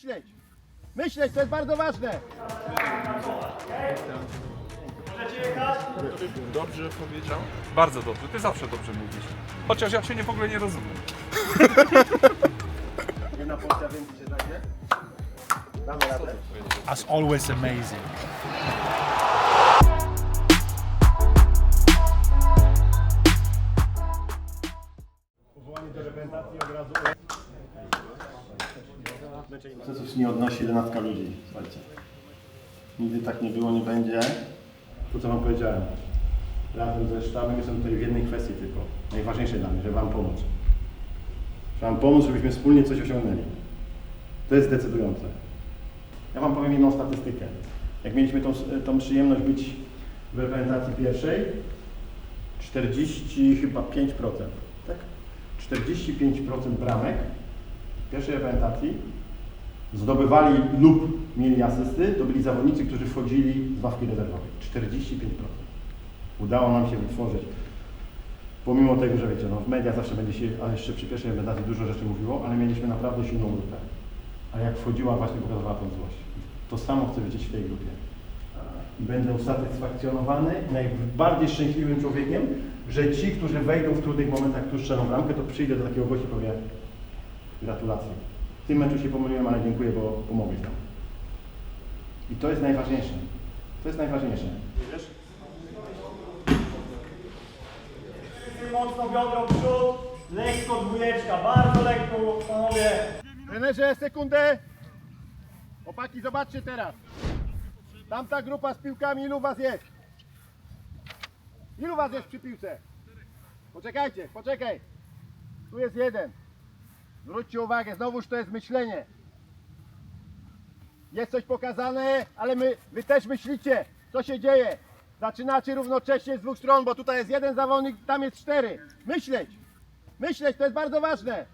Myśleć! Myśleć, to jest bardzo ważne! Dobrze powiedział. Bardzo dobrze, ty zawsze dobrze mówisz. Chociaż ja cię nie w ogóle nie rozumiem. Jedna porcja więcej się znajdzie? Damy radę. As always amazing. Procesów nie odnosi jedenastka ludzi, słuchajcie. Nigdy tak nie było, nie będzie. To co wam powiedziałem. Razem ze sztabem jestem tutaj w jednej kwestii tylko. Najważniejszej dla mnie, żeby wam pomóc. Żeby wam pomóc, żebyśmy wspólnie coś osiągnęli. To jest decydujące. Ja wam powiem jedną statystykę. Jak mieliśmy tą, tą przyjemność być w reprezentacji pierwszej, 40 chyba 5%, tak? 45% bramek pierwszej reprezentacji zdobywali lub mieli asysty, to byli zawodnicy, którzy wchodzili z ławki rezerwowej. 45%. Udało nam się wytworzyć. Pomimo tego, że wiecie, no w mediach zawsze będzie się, a jeszcze przy pierwszej reprezentacji dużo rzeczy mówiło, ale mieliśmy naprawdę silną grupę. A jak wchodziła, właśnie pokazywała tą złość. To samo chcę widzieć w tej grupie. I będę usatysfakcjonowany, najbardziej szczęśliwym człowiekiem, że ci, którzy wejdą w trudnych momentach, tu strzelą bramkę, to przyjdę do takiego gościa i powiem gratulacje. W tym meczu się pomyliłem, ale dziękuję, bo pomogłeś nam. I to jest najważniejsze. To jest najważniejsze. Wiesz? Mocno biodro w przód, lekko dwójeczka, bardzo lekko panowie. Trenerze, sekundę. Opaki, zobaczcie teraz. Tamta grupa z piłkami, ilu was jest? Ilu was jest przy piłce? Poczekajcie, poczekaj. Tu jest jeden. Zwróćcie uwagę, znowuż to jest myślenie. Jest coś pokazane, ale my, wy też myślicie, co się dzieje. Zaczynacie równocześnie z dwóch stron, bo tutaj jest jeden zawodnik, tam jest cztery. Myśleć! Myśleć, to jest bardzo ważne.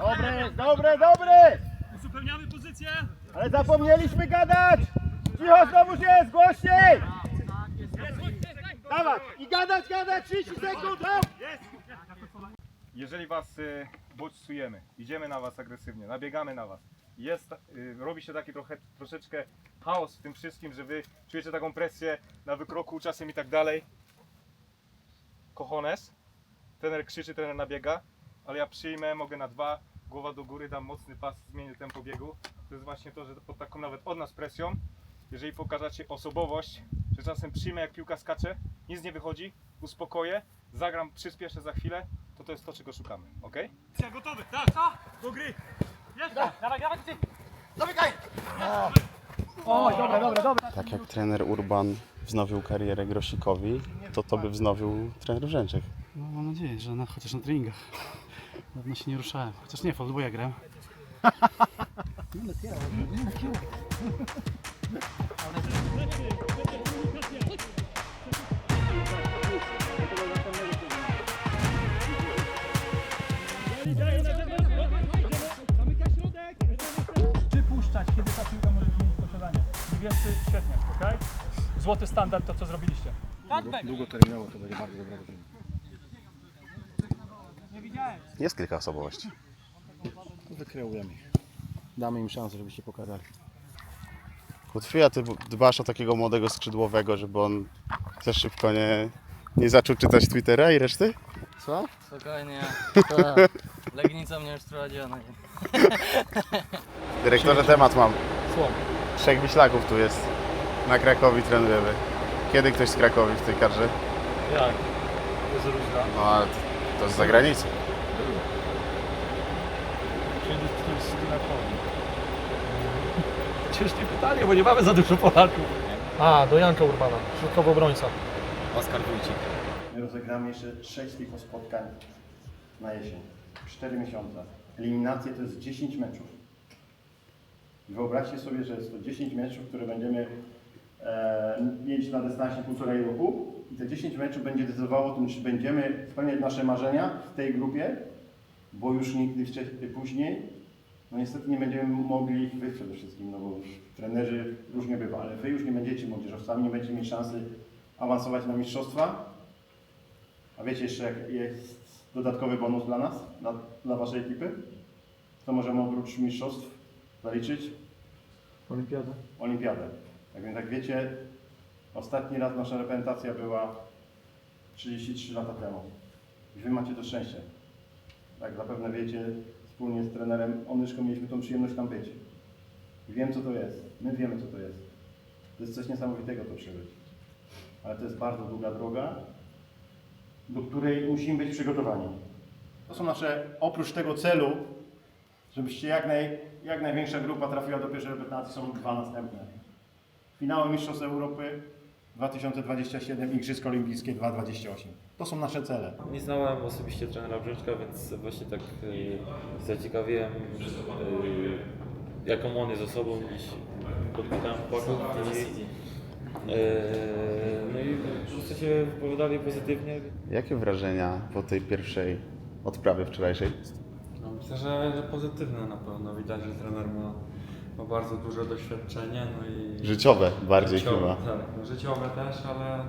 Dobre, dobre, dobre! Uzupełniamy pozycję. Ale zapomnieliśmy gadać! Cicho, znowuż jest, głośniej! Dawać! I gadać, gadać, 30 sekund! hop! Jeżeli was y, bodźcujemy, idziemy na was agresywnie, nabiegamy na was, jest, y, robi się taki trochę, troszeczkę chaos w tym wszystkim, że wy czujecie taką presję na wykroku czasem i tak dalej. Cojones, trener krzyczy, trener nabiega, ale ja przyjmę, mogę na dwa, głowa do góry, dam mocny pas, zmienię tempo biegu. To jest właśnie to, że pod taką nawet od nas presją, jeżeli pokażecie osobowość, że czasem przyjmę jak piłka skacze, nic nie wychodzi, uspokoję, zagram, przyspieszę za chwilę, to to jest to, czego szukamy, ok? Gotowy, tak, tak. Do gry. Jest, dawaj, dawaj, ty. Tak jak trener Urban wznowił karierę Grosikowi, to to by wznowił trener Brzęczek. No, mam nadzieję, że na, chociaż na treningach. Dawno się nie ruszałem. Chociaż nie, w ja grałem. Przypuszczać, Niebiescy, świetnie, okej? Złoty standard to, co zrobiliście. Długoterminowo to będzie bardzo dobra drużyna. Jest kilka osobowości. Wykreujemy ich. Damy im szansę, żeby się pokazali. Kutwia, ty dbasz o takiego młodego skrzydłowego, żeby on też szybko nie, nie zaczął czytać Twittera i reszty? Co? Spokojnie, Legnica mnie już prowadziła na nie. Dyrektorze, temat mam. Trzech Wiślaków tu jest. Na Krakowi trenujemy. Kiedy ktoś z Krakowi w tej kadrze? Jak? Bez różna. No ale to, to z zagranicy. Czyli ktoś z Krakowi. Ciężkie pytanie, bo nie mamy za dużo Polaków. A, do Janka Urbana, środkowy obrońca. Oskar Wójcik. My rozegramy jeszcze 6 tylko spotkań na jesień. 4 miesiące. Eliminacje to jest 10 meczów. I wyobraźcie sobie, że jest to 10 meczów, które będziemy e, mieć na dystansie półtorej roku. I te 10 meczów będzie decydowało o tym, czy będziemy spełniać nasze marzenia w tej grupie, bo już nigdy później, no niestety nie będziemy mogli, wy przede wszystkim, no bo trenerzy różnie bywa, ale wy już nie będziecie młodzieżowcami, nie będziecie mieć szansy awansować na mistrzostwa. A wiecie jeszcze, jak jest dodatkowy bonus dla nas, dla, dla waszej ekipy? to możemy oprócz mistrzostw zaliczyć Olimpiada. olimpiadę. Jak więc jak wiecie, ostatni raz nasza reprezentacja była 33 lata temu. I wy macie to szczęście. Jak zapewne wiecie, wspólnie z trenerem Onyszką mieliśmy tą przyjemność tam być. I wiem co to jest. My wiemy co to jest. To jest coś niesamowitego to przeżyć. Ale to jest bardzo długa droga, do której musimy być przygotowani. To są nasze, oprócz tego celu, żebyście jak, naj, jak największa grupa trafiła do pierwszej reprezentacji, są dwa następne. Finały Mistrzostw Europy 2027, Igrzyska Olimpijskie 2028. To są nasze cele. Nie znałem osobiście trenera Brzęczka, więc właśnie tak y, zaciekawiłem, y, jaką on jest osobą. Dziś podpytałem chłopaków i, y, no i wszyscy się wypowiadali pozytywnie. Jakie wrażenia po tej pierwszej odprawie wczorajszej? No, myślę, że, że pozytywne na pewno. Widać, że trener ma, ma bardzo duże doświadczenie. No i Życiowe bardziej życiowe, chyba. Tak, no, życiowe też, ale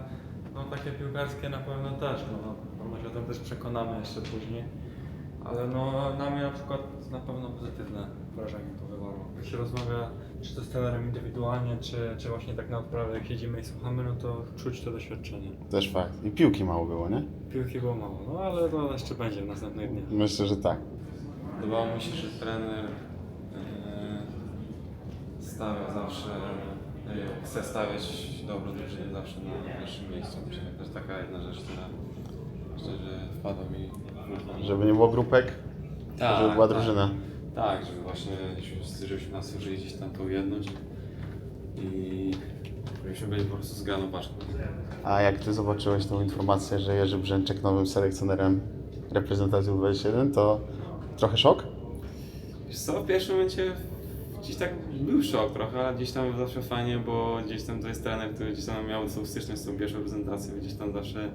no, takie piłkarskie na pewno też. No, no, się o tym też przekonamy jeszcze później. Ale no, na mnie na przykład na pewno pozytywne wrażenie to wywarło. Jak się rozmawia czy to z trenerem indywidualnie, czy, czy właśnie tak na odprawie, jak siedzimy i słuchamy, no to czuć to doświadczenie. Też fakt. I piłki mało było, nie? Piłki było mało, no ale to jeszcze będzie w następnych dniach. Myślę, że tak. Podobało mi się, że trener y, stawia zawsze, y, chce stawiać dobrą drużynę zawsze na naszym miejscu. Myślę, że to jest taka jedna rzecz, która myślę, że wpadła mi w ucho. Żeby nie było grupek, Tak, żeby była tak. drużyna. Tak, żeby właśnie żebyśmy, żebyśmy nas użyli gdzieś tam tą jedność i żebyśmy byli po prostu zgraną paczką. A jak ty zobaczyłeś tą informację, że Jerzy Brzęczek nowym selekcjonerem reprezentacji U21, to trochę szok? Wiesz co, w pierwszym momencie gdzieś tak był szok trochę, ale gdzieś tam zawsze fajnie, bo gdzieś tam to jest trener, który gdzieś tam miał tą styczność z tą pierwszą prezentacją, gdzieś tam zawsze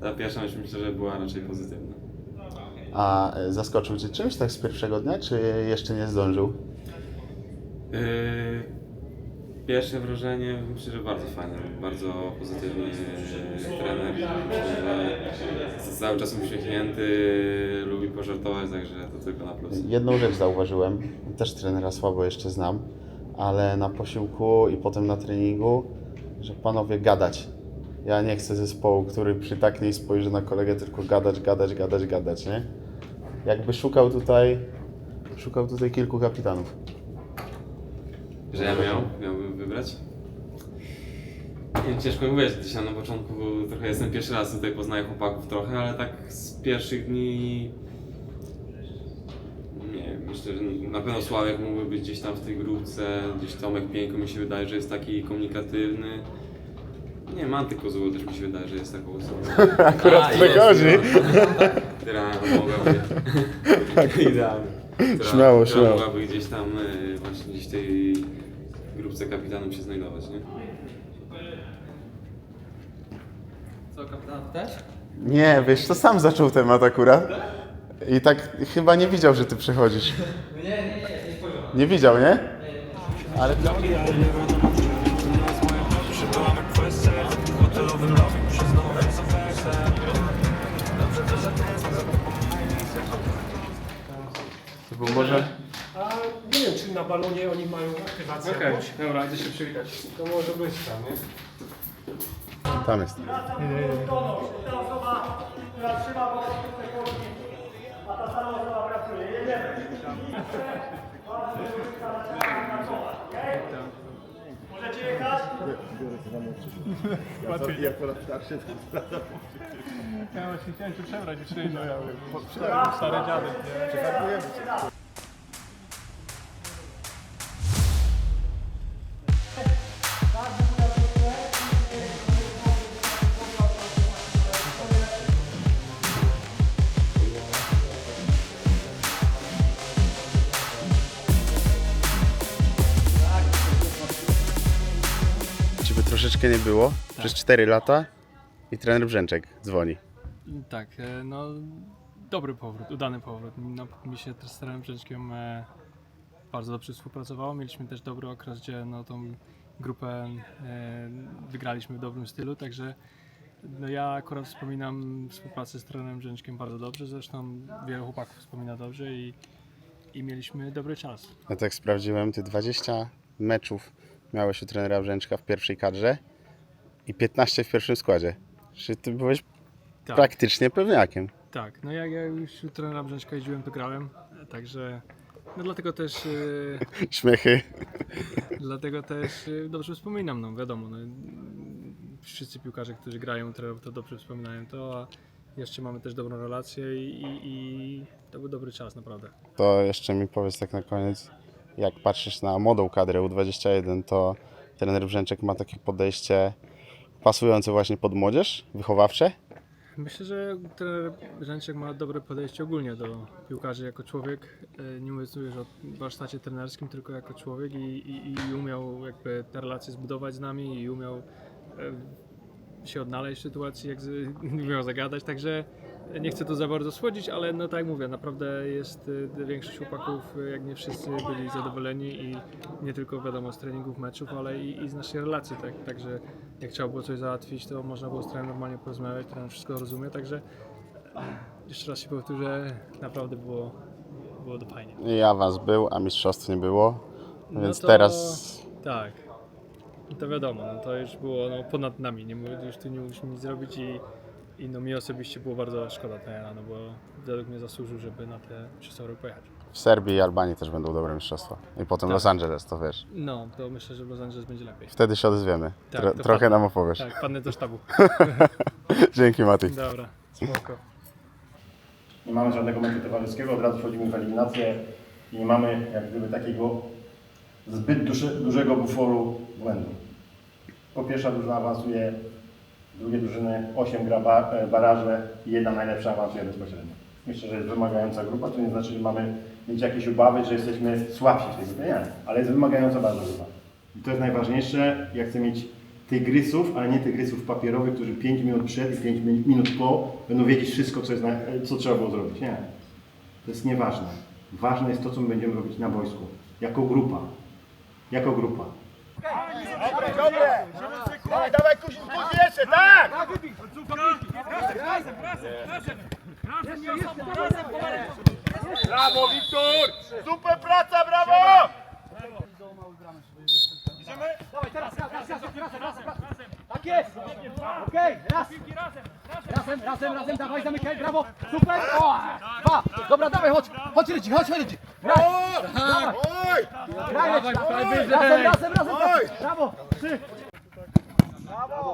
ta pierwsza myśl myślę, że była raczej pozytywna. A e, zaskoczył cię czymś tak z pierwszego dnia, czy jeszcze nie zdążył? Yy, pierwsze wrażenie myślę, że bardzo fajne, bardzo pozytywny trener, myślę, że cały czas uśmiechnięty, lubi pożartować, także to tylko na plus. Jedną rzecz zauważyłem, też trenera słabo jeszcze znam, ale na posiłku i potem na treningu, że panowie gadać. Ja nie chcę zespołu, który przytaknie i spojrzy na kolegę, tylko gadać, gadać, gadać, gadać, nie? Jakby szukał tutaj, szukał tutaj kilku kapitanów. Że ja miał, miałbym wybrać? Wiem, ciężko mi powiedzieć, tam na początku trochę jestem pierwszy raz tutaj, poznaję chłopaków trochę, ale tak z pierwszych dni nie wiem, myślę, że na pewno Sławek mógłby być gdzieś tam w tej grupce, gdzieś Tomek Pieńko mi się wydaje, że jest taki komunikatywny. Nie, Manty Kozłoł też mi się wydaje, że jest taką osobą. Akurat A, tak jest, chodzi. no. Która mogłaby... Idealnie. Która, Śmiało, która śmiało. mogłaby gdzieś tam e, właśnie gdzieś tej grupce kapitanów się znajdować, nie? Co, kapitan też? Nie, wiesz, to sam zaczął temat akurat. I tak chyba nie widział, że ty przychodzisz. Nie, nie, nie, nie. Nie widział, nie? Ale To może... Nie wiem, czy na balonie oni mają aktywację Okej, jakąś? dobra, idę się przywitać. To może być tam, nie? tam jest. Ja właśnie chciałem się przebrać i przyjść, no ja mówię, stary dziadek, nie? Troszeczkę nie było przez 4 lata i trener Brzęczek dzwoni. Tak, e, no dobry powrót, udany powrót. No, mi się też z trenerem Brzęczkiem e, bardzo dobrze współpracowało. Mieliśmy też dobry okres, gdzie no, tą grupę e, wygraliśmy w dobrym stylu, także no, ja akurat wspominam współpracę z trenerem Brzęczkiem bardzo dobrze, zresztą wielu chłopaków wspomina dobrze i i mieliśmy dobry czas. Ja tak sprawdziłem, ty 20 meczów miałeś u trenera Brzęczka w pierwszej kadrze i 15 w pierwszym składzie. Czy ty byłeś Tak. praktycznie pewniakiem? Tak, no jak ja już u trenera Brzęczka jeździłem, to grałem, także no dlatego też, y, Śmiechy. dlatego też y, dobrze wspominam, no wiadomo, no, wszyscy piłkarze, którzy grają trenerów, to dobrze wspominają to, a jeszcze mamy też dobrą relację i, i, i to był dobry czas, naprawdę. To jeszcze mi powiedz tak na koniec, jak patrzysz na młodą kadrę U21, to trener Brzęczek ma takie podejście pasujące właśnie pod młodzież, wychowawcze? Myślę, że trener Brzęczek ma dobre podejście ogólnie do piłkarzy jako człowiek, e, nie mówiąc już o warsztacie trenerskim, tylko jako człowiek i, i, i umiał jakby te relacje zbudować z nami i umiał e, się odnaleźć w sytuacji, jak z, umiał zagadać, także nie chcę to za bardzo słodzić, ale no tak jak mówię, naprawdę jest e, większość chłopaków, e, jak nie wszyscy byli zadowoleni i nie tylko wiadomo z treningów, meczów, ale i, i z naszej relacji, tak, także jak trzeba było coś załatwić, to można było z trenerem normalnie porozmawiać, trener wszystko rozumie, także jeszcze raz się powtórzę, naprawdę było, było to fajnie. I awans był, a mistrzostw nie było, No więc to- teraz Tak. No To wiadomo, no to już było no, ponad nami, nie, już tu nie mogliśmy nic zrobić i, i no mi osobiście było bardzo szkoda trenera, no bo według mnie zasłużył, żeby na te przesory pojechać. w Serbii i Albanii też będą dobre mistrzostwa. I potem Tak. Los Angeles, to wiesz. No, to myślę, że w Los Angeles będzie lepiej. Wtedy się odezwiemy. Tak, Tro- to trochę nam opowiesz. Tak, padnę do sztabu. Dzięki Mati. Dobra, spoko. Nie mamy żadnego meczu towarzyskiego, od razu wchodzimy w eliminację i nie mamy jak gdyby takiego zbyt duże, dużego buforu błędu. Po pierwsza drużyna awansuje, drugie drużyny 8 gra e, baraże i jedna najlepsza awansuje bezpośrednio. Myślę, że jest wymagająca grupa, to nie znaczy, że mamy mieć jakieś obawy, że jesteśmy słabsi w tej grupie, nie, ale jest wymagająca bardzo grupa. I to jest najważniejsze, ja chcę mieć tygrysów, ale nie tygrysów papierowych, którzy 5 minut przed i 5 mi- minut po będą wiedzieć wszystko, co, jest co trzeba było zrobić. Nie. To jest nieważne. Ważne jest to, co my będziemy robić na boisku. Jako grupa. Jako grupa. Tak jest! Okej, raz! Razem, razem, razem, dawaj, zamykaj, brawo! Super! O! Dwa! Dobra, dawaj, chodź! Chodź Rydzi, chodź Rydzi! Graj! Dawaj! Graj, Rydzi! Razem, razem, razem! Brawo! Trzy!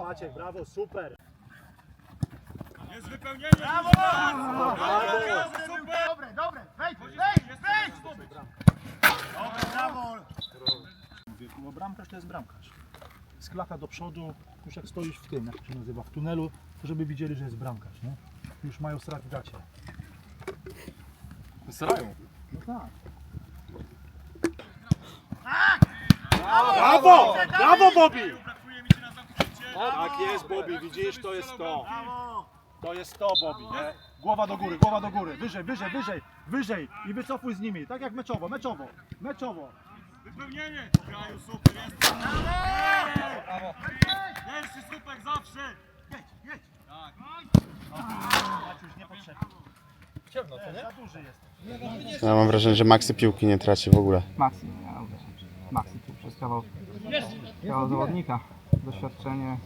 Brawo Maciek, brawo, super! Bo bramkarz to jest bramkarz. Sklaka do przodu, już jak stoisz w tym, jak to się nazywa, w tunelu, to żeby widzieli, że jest bramkarz, nie? Już mają strach w gacie. Srają. No tak. Brawo! Brawo Bobby! Tak jest Bobby, widzisz, to jest to. To jest to Bobby, nie? Głowa do góry, głowa do góry, wyżej, wyżej, wyżej, wyżej i wycofuj z nimi, tak jak meczowo, meczowo, meczowo. Wypełnienie! Graju, super, jest! Brawo! Jeszcze super, zawsze! Jedź, jedź! Tak. Maciuś niepotrzebny. Ciemno, co nie? Za duży jest. Ja mam wrażenie, że Maxy piłki nie traci w ogóle. Maxi, ja Maxi tu przez kawał, kawał zawodnika, doświadczenie,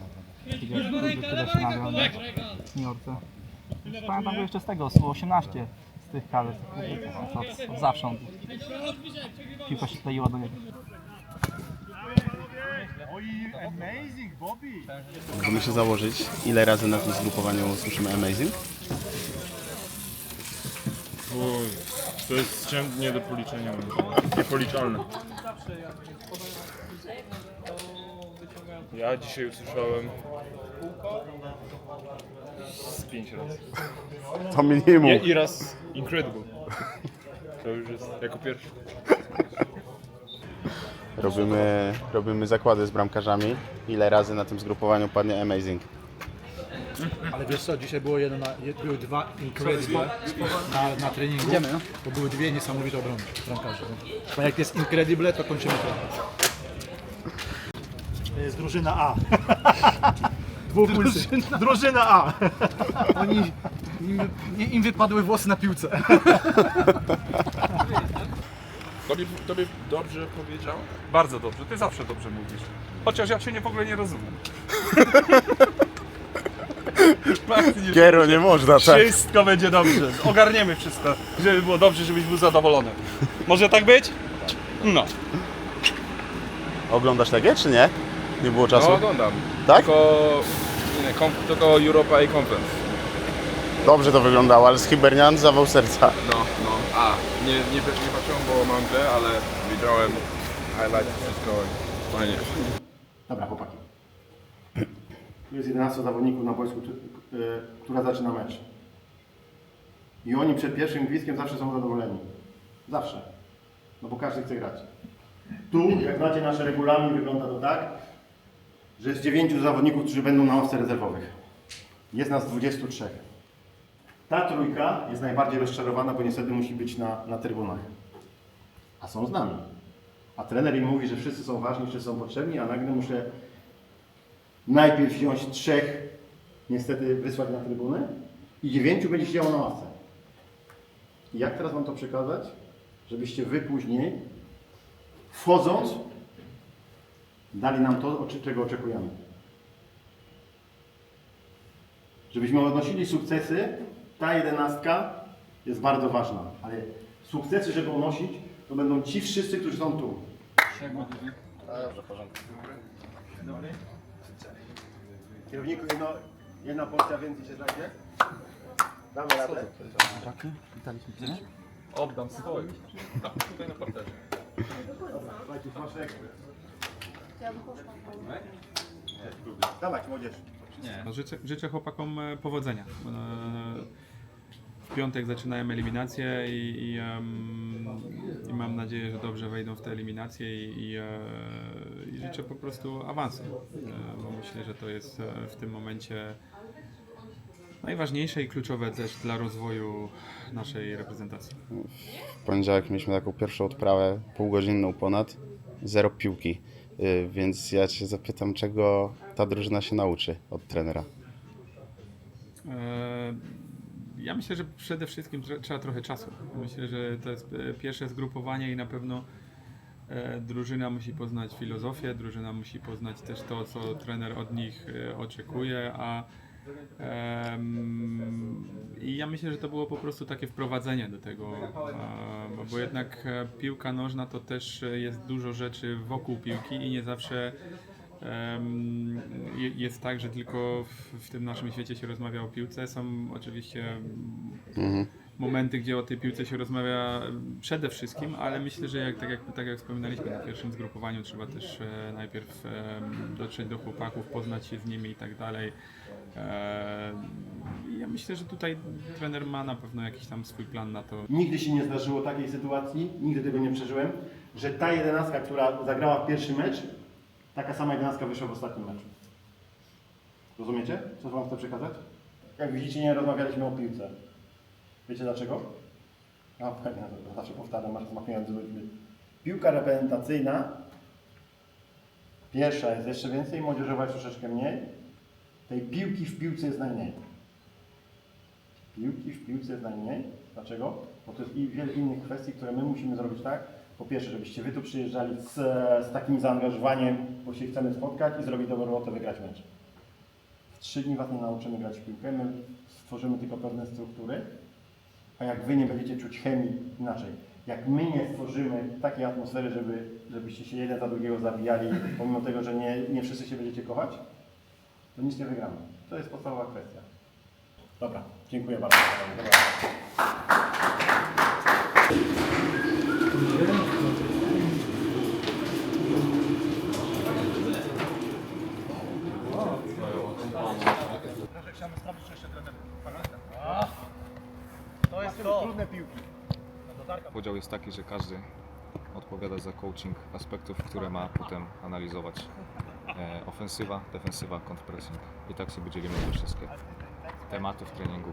gdzie ludzie tyle się nagrał na seniorce. Pamiętam go jeszcze z tego, z 18 z tych kadr, od, od zawsze on, piłka się kleiła do niego. Oj, amazing, Bobby! Możemy się założyć, ile razy na tym zgrupowaniu słyszymy Amazing? Uj, to jest czym nie do policzenia. Niepoliczalne. Ja dzisiaj usłyszałem z pięć razy. To minimum. Nie, I raz Incredible. To już jest jako pierwszy. Robimy, robimy zakłady z bramkarzami. Ile razy na tym zgrupowaniu padnie Amazing? Ale wiesz co, dzisiaj było jedno na, były dwa incredible na, na treningu. Idziemy, no? To były dwie niesamowite obrony bramkarzy. no. Bo jak jest incredible, to kończymy to. Jest drużyna A. Dwupulsy. Drużyna A. Oni, im, im wypadły włosy na piłce. Tobie, tobie dobrze powiedział? Bardzo dobrze, ty zawsze dobrze mówisz. Chociaż ja cię nie, w ogóle nie rozumiem. Martin, nie- Giero nie można, tak. Wszystko będzie dobrze. Ogarniemy wszystko, żeby było dobrze, żebyś był zadowolony. Może tak być? No. Oglądasz takie, czy nie? Nie było czasu? No oglądam. Tak? Tylko, nie, kom, tylko Europa i Conference. Dobrze to wyglądało, ale z Hibernian zawał serca. No, no. A, nie, nie, nie patrzyłem, bo mam grę, ale widziałem highlight wszystko. Fajnie. Dobra, chłopaki. Tu jest 11 zawodników na boisku, y, która zaczyna mecz. I oni przed pierwszym gwizdkiem zawsze są zadowoleni. Zawsze. No bo każdy chce grać. Tu, jak macie nasze regulamin, wygląda to tak, że jest 9 zawodników, którzy będą na ławce rezerwowych. Jest nas 23. Ta trójka jest najbardziej rozczarowana, bo niestety musi być na, na trybunach. A są z nami. A trener im mówi, że wszyscy są ważni, wszyscy są potrzebni, a nagle muszę najpierw wziąć trzech, niestety wysłać na trybunę i dziewięciu będzie siedziało na ławce. Jak teraz mam to przekazać, żebyście wy później, wchodząc, dali nam to, czego oczekujemy. Żebyśmy odnosili sukcesy, ta jedenastka jest bardzo ważna, ale sukcesy, żeby unosić, to będą ci wszyscy, którzy są tu. Dobrze, w porządku. Dobry. Kierowniku, jedno, jedna porcja więcej się znajdzie? Damy radę? Oddam swoje. Tak, tutaj na parterze. Słuchajcie, masz ekstra. Dawać, młodzież. No, życzę, życzę chłopakom e, powodzenia. E, W piątek zaczynają eliminację i, i, em, i mam nadzieję, że dobrze wejdą w te eliminacje i, i, e, i życzę po prostu awansu. E, Bo myślę, że to jest e, w tym momencie najważniejsze i kluczowe też dla rozwoju naszej reprezentacji. W poniedziałek mieliśmy taką pierwszą odprawę, półgodzinną ponad, zero piłki. Y, Więc ja Cię zapytam, czego ta drużyna się nauczy od trenera? E, Ja myślę, że przede wszystkim trze- trzeba trochę czasu. Myślę, że to jest e, pierwsze zgrupowanie i na pewno e, drużyna musi poznać filozofię, drużyna musi poznać też to, co trener od nich oczekuje, a i ja myślę, że to było po prostu takie wprowadzenie do tego, bo jednak e, piłka nożna to też e, jest dużo rzeczy wokół piłki i nie zawsze Jest tak, że tylko w, tym naszym świecie się rozmawia o piłce. Są oczywiście Mhm. momenty, gdzie o tej piłce się rozmawia przede wszystkim, ale myślę, że jak, tak, jak, tak jak wspominaliśmy na pierwszym zgrupowaniu, trzeba też e, najpierw dotrzeć do chłopaków, poznać się z nimi i tak dalej. E, i ja myślę, że tutaj trener ma na pewno jakiś tam swój plan na to. Nigdy się nie zdarzyło takiej sytuacji, nigdy tego nie przeżyłem, że ta jedenastka, która zagrała pierwszy mecz, taka sama jedenastka wyszła w ostatnim meczu. Rozumiecie, co wam chcę przekazać? Jak widzicie, nie rozmawialiśmy o piłce. Wiecie dlaczego? A pewnie, zawsze powtarzam, aż smakując z ludźmi. Piłka reprezentacyjna, pierwsza jest jeszcze więcej, młodzieżowa jest troszeczkę mniej. Tej piłki w piłce jest najmniej. Piłki w piłce jest najmniej. Dlaczego? Bo to jest i wiele innych kwestii, które my musimy zrobić tak. Po pierwsze, żebyście wy tu przyjeżdżali z, z takim zaangażowaniem, bo się chcemy spotkać i zrobić dobrą robotę, wygrać mecz. W trzy dni was nie nauczymy grać w piłkę, my stworzymy tylko pewne struktury, a jak wy nie będziecie czuć chemii inaczej, jak my nie stworzymy takiej atmosfery, żeby, żebyście się jeden za drugiego zabijali, pomimo tego, że nie, nie wszyscy się będziecie kochać, to nic nie wygramy. To jest podstawowa kwestia. Dobra, dziękuję bardzo. Dobra. To jest to. Trudne piłki. Podział jest taki, że każdy odpowiada za coaching aspektów, które ma potem analizować. E, ofensywa, defensywa, kontrpressing. I tak sobie dzielimy te wszystkie tematy w treningu.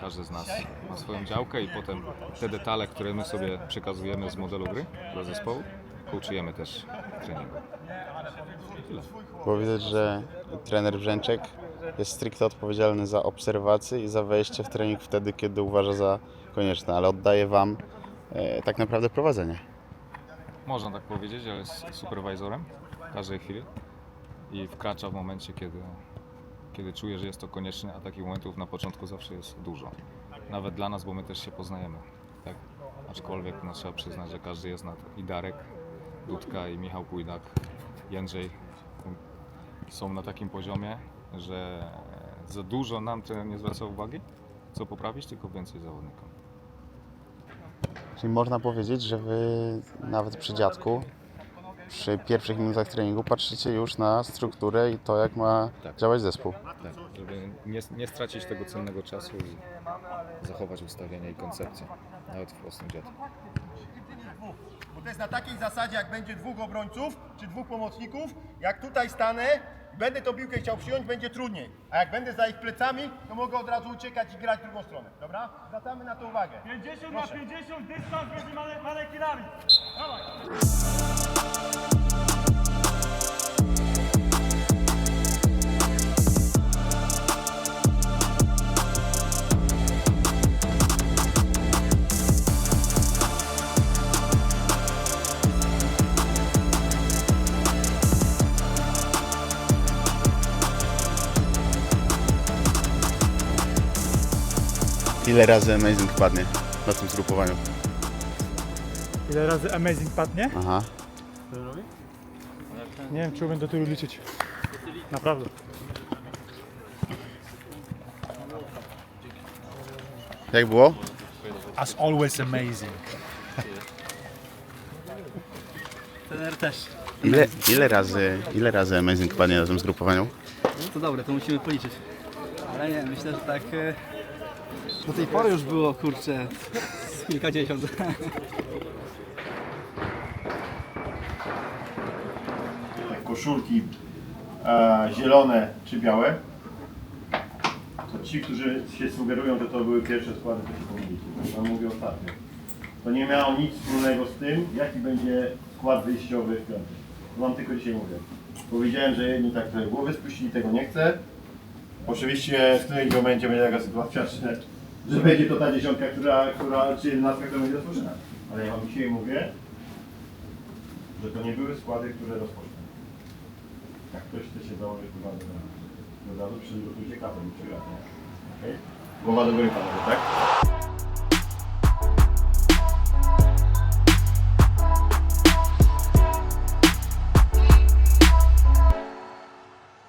Każdy z nas ma swoją działkę i potem te detale, które my sobie przekazujemy z modelu gry dla zespołu, coachujemy też w treningu. Tyle. Bo widać, że trener Brzęczek jest stricte odpowiedzialny za obserwację i za wejście w trening wtedy, kiedy uważa za konieczne, ale oddaje Wam e, tak naprawdę prowadzenie. można tak powiedzieć, ale jest superwajzorem w każdej chwili i wkracza w momencie, kiedy, kiedy czuje, że jest to konieczne, a takich momentów na początku zawsze jest dużo. Nawet dla nas, bo my też się poznajemy. Tak? Aczkolwiek no, trzeba przyznać, że każdy jest nad i Darek, Dudka i Michał Pójdak, Jędrzej są na takim poziomie, że za dużo nam trener nie zwraca uwagi, co poprawić, tylko więcej zawodnikom. Czyli można powiedzieć, że wy nawet przy dziadku, przy pierwszych minutach treningu patrzycie już na strukturę i to, jak ma Tak. działać zespół. Tak, żeby nie, nie stracić tego cennego czasu i zachować ustawienie i koncepcję, nawet w prostym dziadku. Bo to jest na takiej zasadzie, jak będzie dwóch obrońców czy dwóch pomocników, jak tutaj stanę i będę tą piłkę chciał przyjąć, będzie trudniej. A jak będę za ich plecami, to mogę od razu uciekać i grać w drugą stronę. Dobra? Zwracamy na to uwagę. 50 na 50, dystans między male, manekilami. Ile razy Amazing padnie na tym zgrupowaniu? Ile razy Amazing padnie? Aha. Nie wiem, czy umiem do tylu liczyć. Naprawdę. Jak było? As always amazing. Trener też. Ile, ile, razy, ile razy Amazing padnie na tym zgrupowaniu? No to dobre, to musimy policzyć. Ale nie, myślę, że tak e, do tej pory już było, kurczę, z kilkadziesiąt. Koszulki e, zielone czy białe, to ci, którzy się sugerują, że to były pierwsze składy, to się pomylicie. Wam mówię ostatnio. To nie miało nic wspólnego z tym, jaki będzie skład wyjściowy w piątek. To wam tylko dzisiaj mówię. Powiedziałem, że jedni tak trochę głowy spuścili, tego nie chcę. Oczywiście w którymś momencie będzie taka sytuacja, że, że będzie to ta dziesiątka, która, która czy jedenastka, która będzie rozpoczyna. Ale ja wam dzisiaj mówię, że to nie były składy, które rozpoczną. Jak ktoś chce się założyć uwagę na od razu przygotujcie kapę i przygrać. Okay? Głowa do góry panowie, tak?